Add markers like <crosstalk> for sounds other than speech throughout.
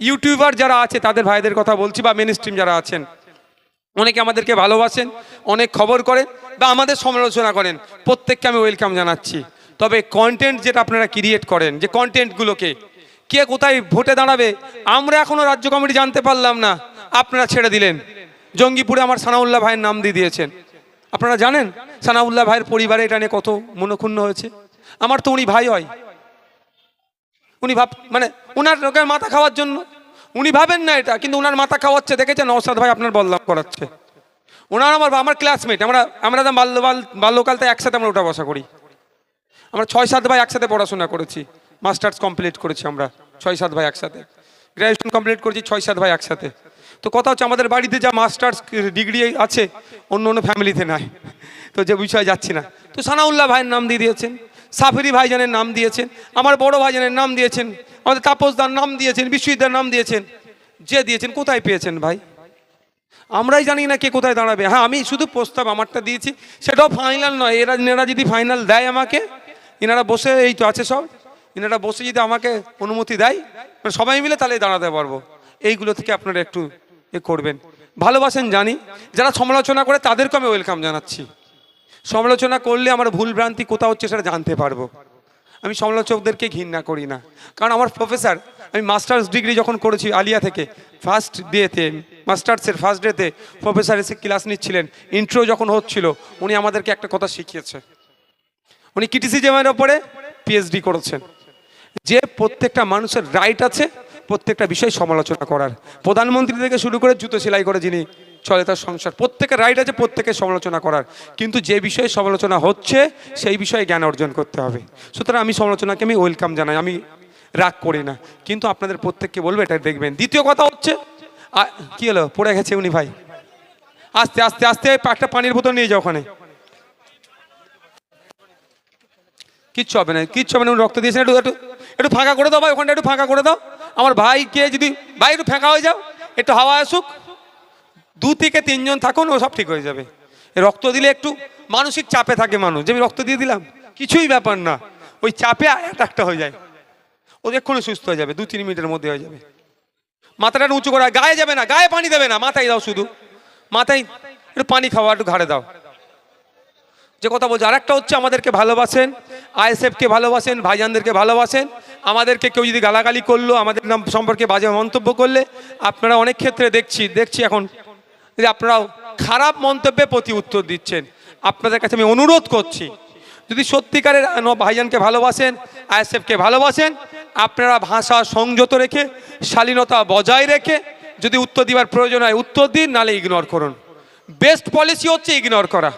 YouTuber যারা আছে, তাদের ভাইদের কথা বলছি বা মেন স্ট্রিম যারা আছেন, অনেকে আমাদেরকে ভালোবাসেন, অনেক খবর করেন বা আমাদের সমালোচনা করেন, প্রত্যেককে আমি ওয়েলকাম জানাচ্ছি। তবে কন্টেন্ট যেটা আপনারা ক্রিয়েট করেন, যে কন্টেন্টগুলোকে কে কোথায় ভোটে দাঁড়াবে, আমরা এখনও রাজ্য কমিটি জানতে পারলাম না, আপনারা ছেড়ে দিলেন। জঙ্গিপুরে আমার সানাউল্লাহ ভাইয়ের নাম দিয়ে দিয়েছেন। আপনারা জানেন সানাউল্লাহ ভাইয়ের পরিবারে এটা নিয়ে কত মনক্ষুণ্ণ হয়েছে? আমার তো উনি ভাই হয়। উনি ভাব মানে উনার লোকের মাথা খাওয়ার জন্য। উনি ভাবেন না এটা, কিন্তু উনার মাথা খাওয়াচ্ছে, দেখেছেন? নৌসাদ ভাই আপনার বদলাম করাচ্ছে। ওনার আমার আমার ক্লাসমেট আমরা আমরা তো বাল্য, বাল বাল্যকাল থেকে একসাথে আমরা ওঠা বসা করি। আমরা ছয়, সাত ভাই একসাথে পড়াশোনা করেছি মাস্টার্স কমপ্লিট করেছি আমরা, ছয়, সাত ভাই একসাথে। গ্র্যাজুয়েশন কমপ্লিট করেছি, ছয়, সাত ভাই একসাথে। তো কথা হচ্ছে, আমাদের বাড়িতে যা মাস্টার্স ডিগ্রি আছে, অন্য অন্য ফ্যামিলিতে নাই। তো যে বিষয়ে যাচ্ছি না। তো সানাউল্লাহ ভাইয়ের নাম দিয়ে দিয়েছেন। সাফিরি ভাইজানের নাম দিয়েছেন, আমার বড় ভাইজানের নাম দিয়েছেন, আমাদের তাপসদার নাম দিয়েছেন, বিশ্বজিৎদার নাম দিয়েছেন। যে দিয়েছেন, কোথায় পেয়েছেন ভাই? আমরাই জানি না কে কোথায় দাঁড়াবে। হ্যাঁ আমি শুধু প্রস্তাব আমারটা দিয়েছি, সেটাও ফাইনাল নয়। এরা, এনারা যদি ফাইনাল দেয় আমাকে, এনারা বসে এই তো আছে সব, এনারা বসে যদি আমাকে অনুমতি দেয় মানে সবাই মিলে তাহলে দাঁড়াতে পারব। এইগুলো থেকে আপনারা একটু এ করবেন। ভালোবাসেন জানি, যারা সমালোচনা করে তাদেরকে আমি ওয়েলকাম জানাচ্ছি। সমালোচনা করলে আমার ভুল ভ্রান্তি কোথাও হচ্ছে সেটা জানতে পারব। আমি সমালোচকদেরকে ঘৃণা করি না। কারণ আমার প্রফেসর, আমি মাস্টার্স ডিগ্রি যখন করেছি আলিয়া থেকে ফার্স্ট ডেতে মাস্টার্সের ফার্স্ট ডেতে প্রফেসর এসে ক্লাস নিচ্ছিলেন। ইন্ট্রো যখন হচ্ছিল, উনি আমাদেরকে একটা কথা শিখিয়েছে। উনি ক্রিটিসিজমের ওপরে পিএইচডি করেছেন। যে প্রত্যেকটা মানুষের রাইট আছে, প্রত্যেকটা বিষয় সমালোচনা করার। প্রধানমন্ত্রী থেকে শুরু করে জুতো সেলাই করে যিনি চলে তার সংসার। প্রত্যেকের রাইট আছে, প্রত্যেকের সমালোচনা করার। কিন্তু যে বিষয়ে সমালোচনা হচ্ছে, সেই বিষয়ে জ্ঞান অর্জন করতে হবে। সুতরাং আমি সমালোচনাকে আমি ওয়েলকাম জানাই, আমি রাগ করি না। কিন্তু আপনাদের প্রত্যেককে বলব এটা দেখবেন। দ্বিতীয় কথা হচ্ছে কি হলো? পড়ে গেছে উনি ভাই। আস্তে আস্তে আস্তে একটা পানির বোতল নিয়ে যাও ওখানে। কিচ্ছু হবে না, কিচ্ছু হবে না, উনি রক্ত দিয়েছেন, একটু একটু একটু ফাঁকা করে দাও ভাই, ওখানটা একটু ফাঁকা করে দাও। আমার ভাইকে যদি, ভাই একটু ফাঁকা হয়ে যাও, একটু হাওয়া আসুক। দু থেকে তিনজন থাকুন, ও সব ঠিক হয়ে যাবে। রক্ত দিলে একটু মানসিক চাপে থাকে মানুষ। যে আমি রক্ত দিয়ে দিলাম, কিছুই ব্যাপার না। ওই চাপে অ্যাটাকটা হয়ে যায়। ও এক্ষুনি সুস্থ হয়ে যাবে দু তিন মিনিটের মধ্যে হয়ে যাবে। মাথাটা উঁচু করা গায়ে যাবে না, গায়ে পানি দেবে না, মাথায় দাও শুধু। মাথায় একটু পানি খাওয়া, একটু ঘাড়ে দাও। যে কথা বলছে, আরেকটা হচ্ছে আমাদেরকে ভালোবাসেন, আইএসএফকে ভালোবাসেন, ভাইজানদেরকে ভালোবাসেন। আমাদেরকে কেউ যদি গালাগালি করল, আমাদের নাম সম্পর্কে বাজে মন্তব্য করলে, আপনারা অনেক ক্ষেত্রে দেখছি দেখছি এখন। যে আপনারাও খারাপ মন্তব্যে প্রতি উত্তর দিচ্ছেন। আপনাদের কাছে আমি অনুরোধ করছি, যদি সত্যিকারের ভাইজানকে ভালোবাসেন, আইএসএফকে ভালোবাসেন, আপনারা ভাষা সংযত রেখে, শালীনতা বজায় রেখে, যদি উত্তর দিবার প্রয়োজন হয় উত্তর দিন নালে ইগনোর করুন। বেস্ট পলিসি হচ্ছে ইগনোর করা।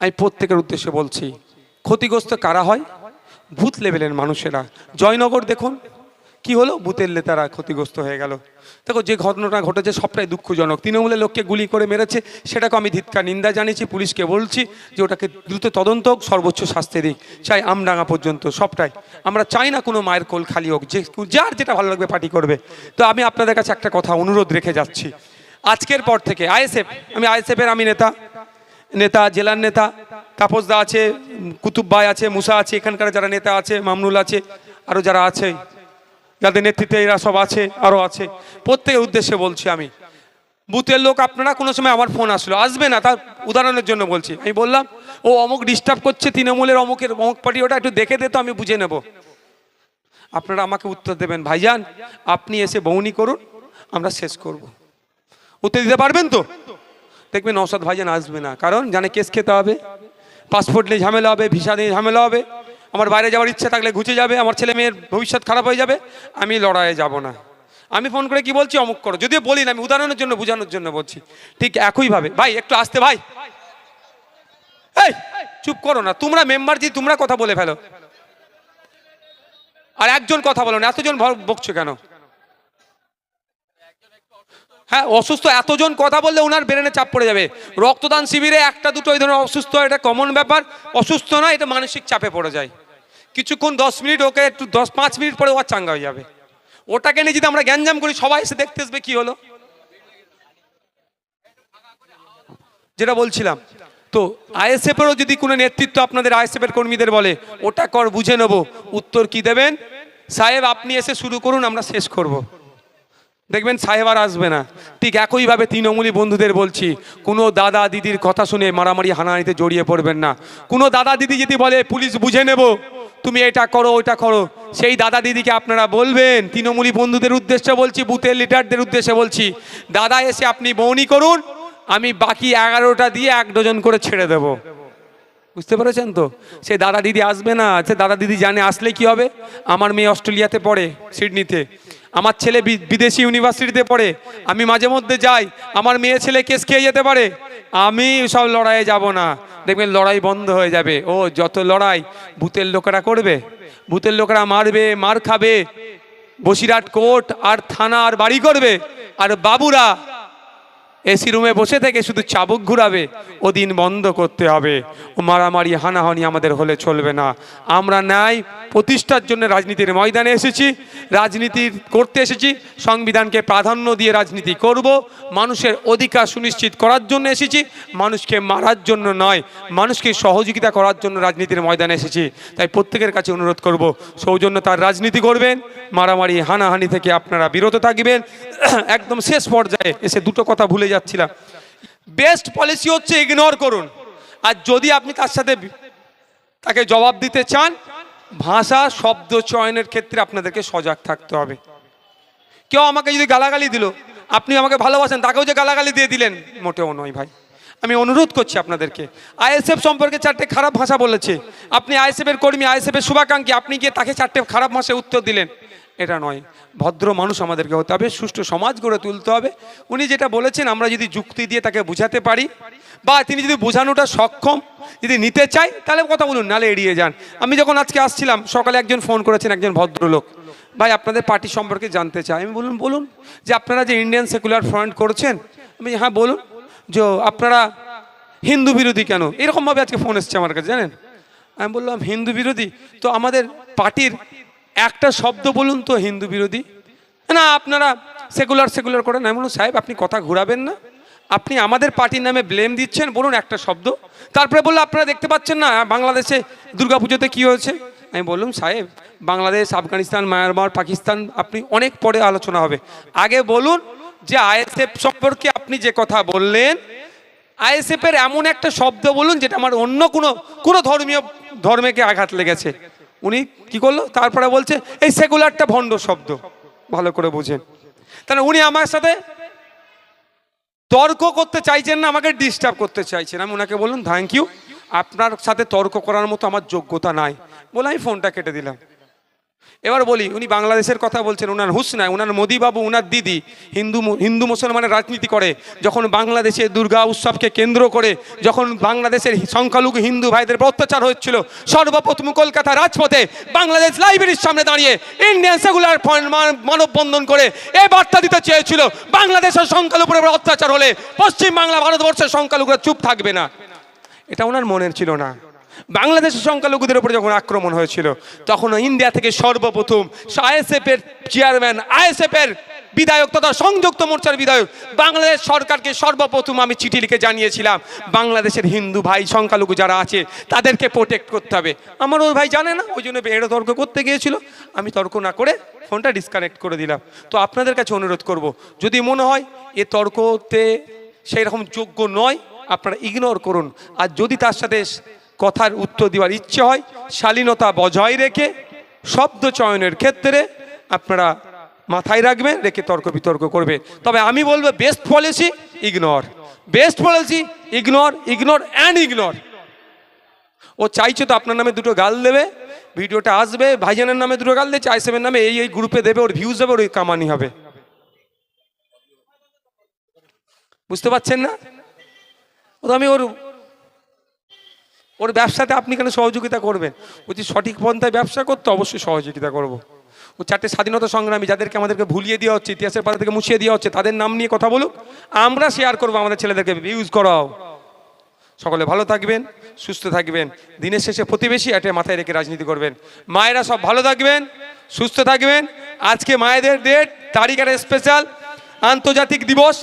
আমি প্রত্যেকের উদ্দেশ্যে বলছি, ক্ষতিগ্রস্ত কারা হয়? ভূত লেভেলের মানুষেরা। জয়নগর দেখুন কি হলো? ভূতের লেতারা ক্ষতিগ্রস্ত হয়ে গেল। দেখো, যে ঘটনাটা ঘটেছে সবটাই দুঃখজনক। তৃণমূলের লোককে গুলি করে মেরেছে, সেটাকে আমি ধিৎকার নিন্দা জানিয়েছি, পুলিশকে বলছি যে ওটাকে দ্রুত তদন্ত হোক, সর্বোচ্চ শাস্তি দিক। চাই আমডাঙ্গা পর্যন্ত, সবটাই। আমরা চাই না কোনো মায়ের কোল খালি হোক, যে যার যেটা ভালো লাগবে পার্টি করবে। তো আমি আপনাদের কাছে একটা কথা, অনুরোধ রেখে যাচ্ছি। আজকের পর থেকে আইএসএফ, আমি আইএসএফের আমি নেতা নেতা, জেলার নেতা তাপসদা আছে, কুতুব ভাই আছে, মুসা আছে, এখানকার যারা নেতা আছে, মামনুল আছে আরও যারা আছে যাদের নেতৃত্বে এরা সব আছে আরও আছে। প্রত্যেকের উদ্দেশ্যে বলছি আমি। বুথের লোক, আপনারা কোনো সময় আমার ফোন আসলো। আসবে না, তার উদাহরণের জন্য বলছি। আমি বললাম, ও অমুক ডিস্টার্ব করছে তৃণমূলের, অমুকের, অমুক পার্টি ওটা একটু দেখে দে তো, আমি বুঝে নেব। আপনারা আমাকে উত্তর দেবেন। ভাইজান, আপনি এসে বৌনি করুন, আমরা শেষ করব। উত্তর দিতে পারবেন তো? দেখবেন নৌসাদ ভাইজান আসবে না। কারণ জানে কেস খেতে হবে পাসপোর্ট নিয়ে ঝামেলা হবে ভিসা নিয়ে ঝামেলা হবে। আমার বাইরে যাওয়ার ইচ্ছা থাকলে ঘুচে যাবে, আমার ছেলে মেয়ের ভবিষ্যৎ খারাপ হয়ে যাবে, আমি লড়াইয়ে যাব না। আমি ফোন করে কি বলছি অমুক করো, যদিও বলি না, আমি উদাহরণের জন্য, বোঝানোর জন্য বলছি। ঠিক একইভাবে, ভাই, একটু আসতে, ভাই। এই, চুপ করো না, তোমরা মেম্বার যে, তোমরা কথা বলে ফেলো। আর একজন কথা বলো না, এতজন বকছো কেন? হ্যাঁ অসুস্থ এতজন কথা বললে ওনার ব্রেনে চাপ পড়ে যাবে। রক্তদান শিবিরে একটা দুটো, এই ধরনের অসুস্থ, এটা কমন ব্যাপার। অসুস্থ নয় এটা মানসিক চাপে পড়ে যায়। কিছুক্ষণ দশ মিনিট, ওকে একটু দশ, পাঁচ মিনিট পরে ও চাঙ্গা হয়ে যাবে। ওটাকে নিয়ে যদি আমরা গ্যাঞ্জাম করি, সবাই এসে দেখতে আসবে কি হলো। যেটা বলছিলাম, তো আইএসএফেরও যদি কোনো নেতৃত্ব আপনাদের আইএসএফের কর্মীদের বলে, ওটা কর, বুঝে নেব, উত্তর কি দেবেন? সাহেব, আপনি এসে শুরু করুন, আমরা শেষ করব। দেখবেন সাহেব আর আসবে না। ঠিক একইভাবে তৃণমূলী বন্ধুদের বলছি, কোনো দাদা দিদির কথা শুনে মারামারি হানাহানিতে জড়িয়ে পড়বেন না। কোনো দাদা দিদি যদি বলে, পুলিশ বুঝে নেব তুমি এটা করো, ওইটা করো। সেই দাদা দিদিকে আপনারা বলবেন, তৃণমূলী বন্ধুদের উদ্দেশ্যে বলছি, বুথের লিডারদের উদ্দেশ্যে বলছি, দাদা এসে আপনি বৌনি করুন, আমি বাকি এগারোটা দিয়ে এক ডজন করে ছেড়ে দেবো। বুঝতে পেরেছেন তো? সে দাদা দিদি আসবে না, সে দাদা দিদি জানে আসলে কি হবে? আমার মেয়ে অস্ট্রেলিয়াতে পড়ে, সিডনিতে। আমার ছেলে বিদেশি ইউনিভার্সিটিতে পড়ে, আমি মাঝে মধ্যে যাই, আমার মেয়ে ছেলে কেস খেয়ে যেতে পারে, আমি সব লড়াইয়ে যাব না। দেখবেন লড়াই বন্ধ হয়ে যাবে। ও, যত লড়াই ভূতের লোকেরা করবে, ভূতের লোকেরা মারবে, মার খাবে। বসিরহাট কোর্ট আর থানা আর বাড়ি করবে। আর বাবুরা এসি রুমে বসে থেকে শুধু চাবুক ঘুরাবে। ওদিন বন্ধ করতে হবে। ও মারামারি, হানাহানি আমাদের হলে চলবে না। আমরা ন্যায় প্রতিষ্ঠার জন্য রাজনীতির ময়দানে এসেছি, রাজনীতি করতে এসেছি, সংবিধানকে প্রাধান্য দিয়ে রাজনীতি করব, মানুষের অধিকার সুনিশ্চিত করার জন্য এসেছি, মানুষকে মারার জন্য নয়, মানুষকে সহযোগিতা করার জন্য রাজনীতির ময়দানে এসেছি। তাই প্রত্যেকের কাছে অনুরোধ করব সৌজন্য তার রাজনীতি করবেন, মারামারি, হানাহানি থেকে আপনারা বিরত থাকবেন। <clears throat> একদম শেষ পর্যায়ে এসে দুটো কথা ভুলে যাচ্ছিলাম। বেস্ট পলিসি হচ্ছে ইগনোর করুন। আর যদি আপনি তার সাথে তাকে জবাব দিতে চান ভাষা, শব্দ, চয়নের ক্ষেত্রে আপনাদেরকে সজাগ থাকতে হবে। কেউ আমাকে যদি গালাগালি দিল, আপনি আমাকে ভালোবাসেন, তাকেও যে গালাগালি দিয়ে দিলেন, মোটেও নয় ভাই। আমি অনুরোধ করছি আপনাদেরকে। আইএসএফ সম্পর্কে চারটে খারাপ ভাষা বলেছে। আপনি আইএসএফ এর কর্মী আইএসএফ এর শুভাকাঙ্ক্ষী, আপনি গিয়ে তাকে চারটে খারাপ ভাষায় উত্তর দিলেন। এটা নয়। ভদ্র মানুষ আমাদেরকে হতে হবে, সুষ্ঠু সমাজ গড়ে তুলতে হবে। উনি যেটা বলেছেন, আমরা যদি যুক্তি দিয়ে তাকে বোঝাতে পারি, বা তিনি যদি বোঝানোটা সক্ষম, যদি নিতে চাই তাহলে কথা বলুন নালে এড়িয়ে যান। আমি যখন আজকে আসছিলাম, সকালে একজন ফোন করেছেন একজন ভদ্রলোক। ভাই, আপনাদের পার্টি সম্পর্কে জানতে চাই। আমি বলুন বলুন, যে আপনারা যে ইন্ডিয়ান সেকুলার ফ্রন্ট করছেন, আমি হ্যাঁ বলুন। যে, আপনারা হিন্দু বিরোধী কেন? এরকমভাবে আজকে ফোন এসছে আমার কাছে, জানেন? আমি বললাম, হিন্দু বিরোধী? তো আমাদের পার্টির একটা শব্দ বলুন তো, হিন্দু বিরোধী? না, আপনারা সেকুলার সেকুলার করেন। আমি বলুন সাহেব, আপনি কথা ঘুরাবেন না। আপনি আমাদের পার্টির নামে ব্লেম দিচ্ছেন, বলুন একটা শব্দ। তারপরে বলল, আপনারা দেখতে পাচ্ছেন না, বাংলাদেশে দুর্গাপুজোতে কি হয়েছে? আমি বললাম, সাহেব, বাংলাদেশ, আফগানিস্তান, মায়ানমার, পাকিস্তান, আপনি অনেক পরে আলোচনা হবে। আগে বলুন যে আইএসএফ সম্পর্কে আপনি যে কথা বললেন আইএসএফ এর এমন একটা শব্দ বলুন যেটা আমার অন্য কোনো কোনো ধর্মীয় ধর্মেকে আঘাত লেগেছে। উনি কি করল? তারপরে বলছে, এই সেকুলারটা ভণ্ড শব্দ। ভালো করে বুঝেন। তাহলে উনি আমার সাথে তর্ক করতে চাইছেন না, আমাকে ডিস্টার্ব করতে চাইছেন। আমি ওনাকে বললাম থ্যাংক ইউ আপনার সাথে তর্ক করার মতো আমার যোগ্যতা নাই। বলে আমি ফোনটা কেটে দিলাম। এবার বলি, উনি বাংলাদেশের কথা বলছেন ওনার হুসনা ওনার মোদিবাবু ওনার দিদি, হিন্দু হিন্দু মুসলমানের রাজনীতি করে, যখন বাংলাদেশে দুর্গা উৎসবকে কেন্দ্র করে, যখন বাংলাদেশের সংখ্যালঘু হিন্দু ভাইদের অত্যাচার হচ্ছিল সর্বপ্রথম কলকাতা রাজপথে বাংলাদেশ লাইব্রেরির সামনে দাঁড়িয়ে ইন্ডিয়ান মা- মানববন্ধন করে এ বার্তা দিতে চেয়েছিল, বাংলাদেশের সংখ্যালঘুর উপর অত্যাচার হলে পশ্চিম বাংলা ভারতবর্ষের সংখ্যালঘুরা চুপ থাকবে না। এটা ওনার মনের ছিল না। বাংলাদেশের সংখ্যালঘুদের উপর যখন আক্রমণ হয়েছিল, তখন ইন্ডিয়া থেকে সর্বপ্রথম আইএসএফ এর চেয়ারম্যান আইএসএফ এর বিধায়ক তথা সংযুক্ত মোর্চার বিধায়ক বাংলাদেশ সরকারকে সর্বপ্রথম আমি চিঠি লিখে জানিয়েছিলাম, বাংলাদেশের হিন্দু ভাই সংখ্যালঘু যারা আছে, তাদেরকে প্রোটেক্ট করতে হবে। আমার ওই ভাই জানে না, ওই জন্য বেড়ে তর্ক করতে গিয়েছিল। আমি তর্ক না করে ফোনটা ডিসকানেক্ট করে দিলাম। তো আপনাদের কাছে অনুরোধ করব, যদি মনে হয় এ তর্কতে সেই রকম যোগ্য নয়, আপনারা ইগনোর করুন। আর যদি তার সাথে কথার উত্তর দেওয়ার ইচ্ছে হয়, শালীনতা বজায় রেখে, শব্দ চয়নের ক্ষেত্রে আপনারা মাথায় রাখবেন, রেখে তর্ক বিতর্ক করবে তবে আমি বলব best policy ignore best policy ignore ignore and ignore ও চাইছে তো আপনার নামে দুটো গাল দেবে, ভিডিওটা আসবে, ভাইজানের নামে দুটো গাল দিচ্ছে আইসেমের নামে এই এই গ্রুপে দেবে, ওর ভিউজ দেবে, ওর কামানি হবে। বুঝতে পারছেন না? ও তো আমি ওর ওর ব্যবসাতে আপনি কেন সহযোগিতা করবেন? ও যদি সঠিক পন্থায় ব্যবসা করতে অবশ্যই সহযোগিতা করব। ও চারটে স্বাধীনতা সংগ্রামী যাদেরকে আমাদেরকে ভুলিয়ে দেওয়া হচ্ছে, ইতিহাসের পাতা থেকে মুছিয়ে দেওয়া হচ্ছে, তাদের নাম নিয়ে কথা বলুক, আমরা শেয়ার করব আমাদের ছেলেদেরকে ইউজ করাও। সকলে ভালো থাকবেন, সুস্থ থাকবেন, দিনের শেষে প্রতিবেশী এটা মাথায় রেখে রাজনীতি করবেন। মায়েরা সব ভালো থাকবেন, সুস্থ থাকবেন। আজকে মায়েদের ডেট তারিখ আর স্পেশাল আন্তর্জাতিক দিবস,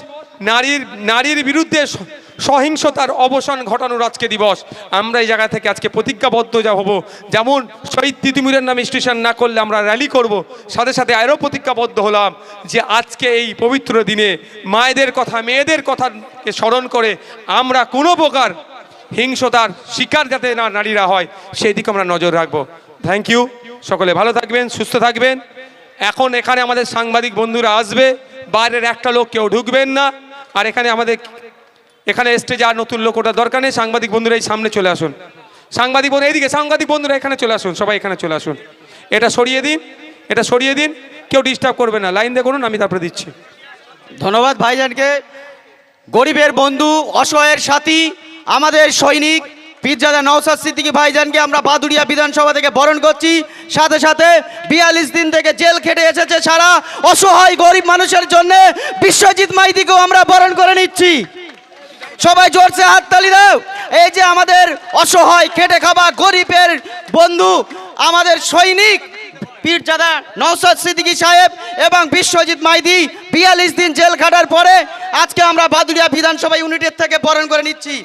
নারীর নারীর বিরুদ্ধে সহিংসতার অবসান ঘটানোর আজকে দিবস। আমরা এই জায়গা থেকে আজকে প্রতিজ্ঞাবদ্ধ যা হব। যেমন শহীদ তিতুমিরের নামে স্টেশন না করলে আমরা র্যালি করব, সাথে সাথে আরও প্রতিজ্ঞাবদ্ধ হলাম যে আজকে এই পবিত্র দিনে মায়েদের কথা, মেয়েদের কথাকে স্মরণ করে আমরা কোনো প্রকার হিংসতার শিকার যাতে না নারীরা হয় সেই দিকে আমরা নজর রাখব। থ্যাংক ইউ সকলে ভালো থাকবেন, সুস্থ থাকবেন। এখন এখানে আমাদের সাংবাদিক বন্ধুরা আসবে, বাইরের একটা লোক কেউ ঢুকবেন না। আর এখানে আমাদের এখানে স্টেজে আর নতুন লোক, ওটা দরকার নেই। সাংবাদিক বন্ধুরা, এই সামনে চলে আসুন। সাংবাদিক বন্ধু, এইদিকে, সাংবাদিক বন্ধুরা, এখানে চলে আসুন। সবাই এখানে চলে আসুন। এটা সরিয়ে দিন, এটা সরিয়ে দিন। কেউ ডিস্টার্ব করবে না। লাইন দিয়ে করুন, আমি তারপরে দিচ্ছি। ধন্যবাদ ভাইজানকে। গরিবের বন্ধু, অসহায়ের সাথী, আমাদের সৈনিক, পীরজাদা নওসাদ সিদ্দিকী ভাইজানকে আমরা বাদুড়িয়া বিধানসভা থেকে বরণ করছি। সাথে সাথে বিয়াল্লিশ দিন থেকে জেল খেটে এসেছে সারা অসহায় গরিব মানুষের জন্য। বিশ্বজিৎ মাইতিকেও আমরা বরণ করে নিচ্ছি। সবাই জোরসে হাততালি দাও। এই যে আমাদের অসহায় খেটে খাওয়া গরিবের বন্ধু, আমাদের সৈনিক পীরজাদা নওসাদ সিদ্দিকি সাহেব এবং বিশ্বজিৎ মাইদি বিয়াল্লিশ দিন জেল খাটার পরে আজকে আমরা বাদুরিয়া বিধানসভা ইউনিটের থেকে বরণ করে নিচ্ছি।